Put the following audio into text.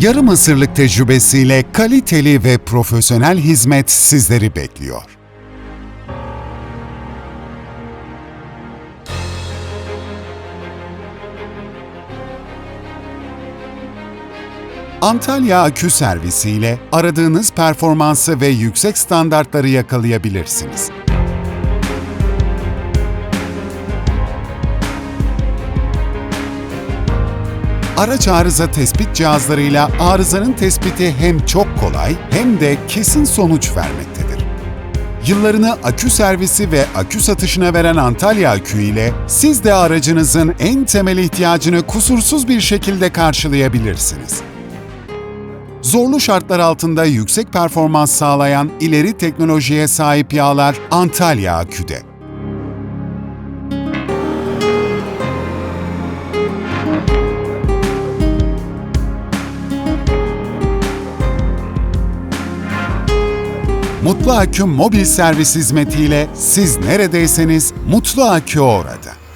Yarım asırlık tecrübesiyle kaliteli ve profesyonel hizmet sizleri bekliyor. Antalya Akü Servisi ile aradığınız performansı ve yüksek standartları yakalayabilirsiniz. Araç arıza tespit cihazlarıyla arızanın tespiti hem çok kolay hem de kesin sonuç vermektedir. Yıllarını akü servisi ve akü satışına veren Antalya Akü ile siz de aracınızın en temel ihtiyacını kusursuz bir şekilde karşılayabilirsiniz. Zorlu şartlar altında yüksek performans sağlayan ileri teknolojiye sahip yağlar Antalya Akü'de. Mutlu Akü mobil servis hizmetiyle siz neredeyseniz Mutlu Akü orada.